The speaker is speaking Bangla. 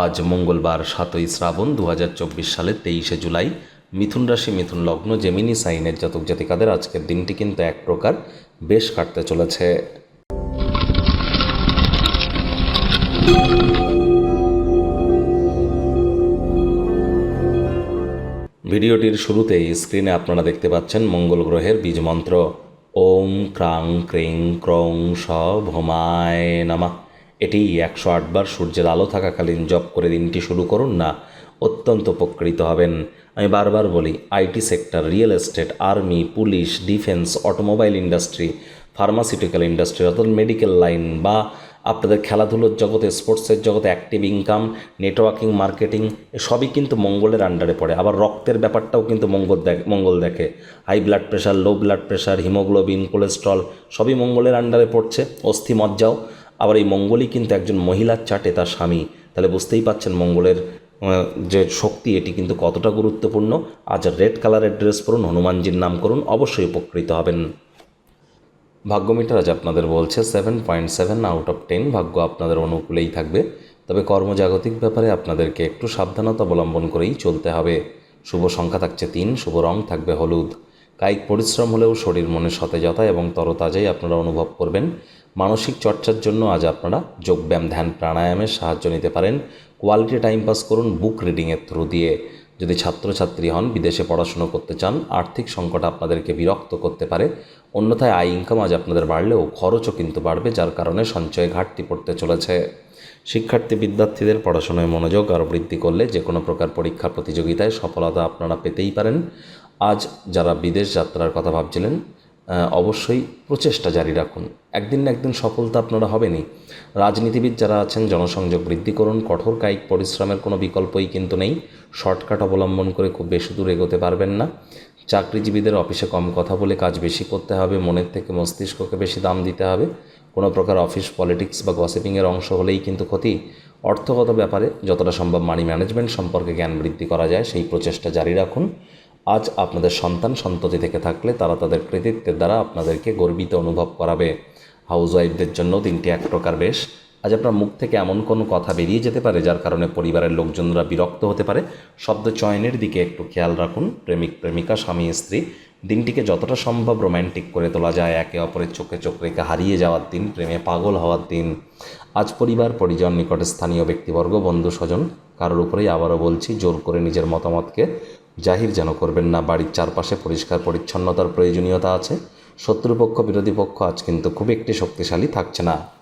আজ মঙ্গলবার সাতই শ্রাবণ দু হাজার চব্বিশ সালের তেইশে জুলাই। মিথুন রাশি, মিথুন লগ্ন, জেমিনি, সাইনের জাতক জাতিকাদের আজকের দিনটি কিন্তু এক প্রকার বেশ কাটতে চলেছে। ভিডিওটির শুরুতেই স্ক্রিনে আপনারা দেখতে পাচ্ছেন মঙ্গল গ্রহের বীজ মন্ত্র ওম ক্রাং ক্রিং ক্রং স ভোমায় নামা। এটি একশো আটবার সূর্যের আলো থাকাকালীন জপ করে দিনটি শুরু করুন না, অত্যন্ত উপকৃত হবেন। আমি বারবার বলি, IT sector, real estate, army, police, defence, automobile industry, pharmaceutical industry, অর্থাৎ মেডিকেল লাইন বা আপনাদের খেলাধুলোর জগতে, স্পোর্টসের জগতে অ্যাক্টিভ ইনকাম, নেটওয়ার্কিং, মার্কেটিং সবই কিন্তু মঙ্গলের আন্ডারে পড়ে। আবার রক্তের ব্যাপারটাও কিন্তু মঙ্গল দেখে মঙ্গল দেখে। High blood pressure, low blood pressure, haemoglobin, cholesterol, সবই মঙ্গলের আন্ডারে পড়ছে। অস্থি মজ্জাও আবার এই মঙ্গলই কিন্তু একজন মহিলার চাটে, তার স্বামী। তাহলে বুঝতেই পাচ্ছেন মঙ্গলের যে শক্তি, এটি কিন্তু কতটা গুরুত্বপূর্ণ। আজ রেড কালারের ড্রেস পরুন, হনুমানজির নাম করুন, অবশ্যই উপকৃত হবেন। ভাগ্যমিটার আজ আপনাদের বলছে seven point seven out of ten ভাগ্য আপনাদের অনুকূলেই থাকবে। তবে কর্মজাগতিক ব্যাপারে আপনাদেরকে একটু সাবধানতা অবলম্বন করেই চলতে হবে। শুভ সংখ্যা থাকছে তিন, শুভ রং থাকবে হলুদ। কায়িক পরিশ্রম হলেও শরীর মনে সতেজতা এবং তরতাজাই আপনারা অনুভব করবেন। মানসিক চর্চার জন্য আজ আপনারা যোগব্যায়াম, ধ্যান, প্রাণায়ামের সাহায্য নিতে পারেন। কোয়ালিটি টাইম পাস করুন, বুক রিডিংয়ের থ্রু দিয়ে। যদি ছাত্রছাত্রী হন, বিদেশে পড়াশুনো করতে চান, আর্থিক সংকট আপনাদেরকে বিরক্ত করতে পারে। অন্যথায় আয় ইনকাম আজ আপনাদের বাড়লেও খরচও কিন্তু বাড়বে, যার কারণে সঞ্চয়ে ঘাটতি পড়তে চলেছে। শিক্ষার্থী বিদ্যার্থীদের পড়াশোনায় মনোযোগ আরও বৃদ্ধি করলে যে কোনো প্রকার পরীক্ষা প্রতিযোগিতায় সফলতা আপনারা পেতেই পারেন। আজ যারা বিদেশ যাত্রার কথা ভাবছিলেন অবশ্যই প্রচেষ্টা জারি রাখুন। একদিন না একদিন সফলতা আপনারা হবেনই। রাজনীতিবিদ যারা আছেন, জনসংযোগ বৃদ্ধি করুন, কঠোর কায়িক পরিশ্রমের কোনো বিকল্পই কিন্তু নেই। শর্টকাট অবলম্বন করে খুব বেশি দূর এগোতে পারবেন না। চাকরিজীবীদের অফিসে কম কথা বলে কাজ বেশি করতে হবে, মনের থেকে মস্তিষ্ককে বেশি দাম দিতে হবে। কোনো প্রকার অফিস পলিটিক্স বা গসিপিংয়ের অংশ হলেই কিন্তু ক্ষতি। অর্থগত ব্যাপারে যতটা সম্ভব মানি ম্যানেজমেন্ট সম্পর্কে জ্ঞান বৃদ্ধি করা যায়, সেই প্রচেষ্টা জারি রাখুন। আজ আপনাদের সন্তান সন্ততি থেকে থাকলে তারা তাদের কৃতিত্বের দ্বারা আপনাদেরকে গর্বিত অনুভব করাবে। হাউস ওয়াইফদের জন্য দিনটি এক প্রকার বেশ। আজ আপনার মুখ থেকে এমন কোনো কথা বেরিয়ে যেতে পারে যার কারণে পরিবারের লোকজনরা বিরক্ত হতে পারে? শব্দ চয়নের দিকে একটু খেয়াল রাখুন। প্রেমিক, প্রেমিকা, স্বামী, স্ত্রী। দিনটিকে যতটা সম্ভব রোম্যান্টিক করে তোলা যায়। একে অপরের চোখে চোখ রেখে হারিয়ে যাওয়ার দিন, প্রেমে পাগল হওয়ার দিন। আজ পরিবার, পরিজন নিকটে স্থানীয় ব্যক্তিবর্গ বন্ধু স্বজন কারোর উপরেই আবারও বলছি, জোর করে নিজের মতামতকে জাহির যেন করবেন না। বাড়ির চারপাশে পরিষ্কার পরিচ্ছন্নতার প্রয়োজনীয়তা আছে। শত্রুপক্ষ, বিরোধী পক্ষ আজ কিন্তু খুব একটি শক্তিশালী থাকছে না।